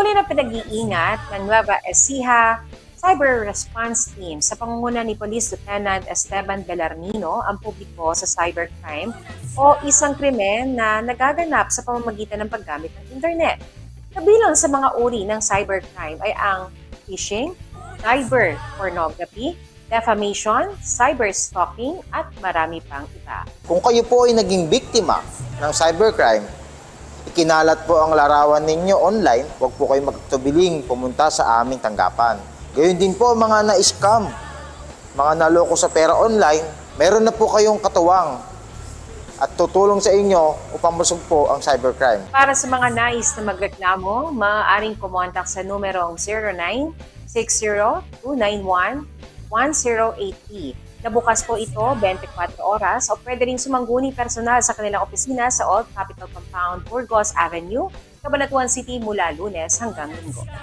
Patuloy na pinag-iingat ng Nueva Ecija Cyber Response Team sa pangunguna ni Police Lieutenant Esteban Belarmino ang publiko sa cybercrime o isang krimen na nagaganap sa pamamagitan ng paggamit ng internet. Kabilang sa mga uri ng cybercrime ay ang phishing, cyber pornography, defamation, cyberstalking at marami pang iba. Kung kayo po ay naging biktima ng cybercrime, ikinalat po ang larawan ninyo online, huwag po kayo magtubiling pumunta sa aming tanggapan. Gayun din po mga na-scam, mga naloko sa pera online, meron na po kayong katuwang at tutulong sa inyo upang masugpo ang cybercrime. Para sa mga nais na magreklamo, maaaring kumontak sa numerong 0960-291-1080. Nabukas po ito 24 oras o pwede rin sumangguni personal sa kanilang opisina sa Old Capitol Compound, Burgos Avenue, Cabanatuan City mula lunes hanggang linggo.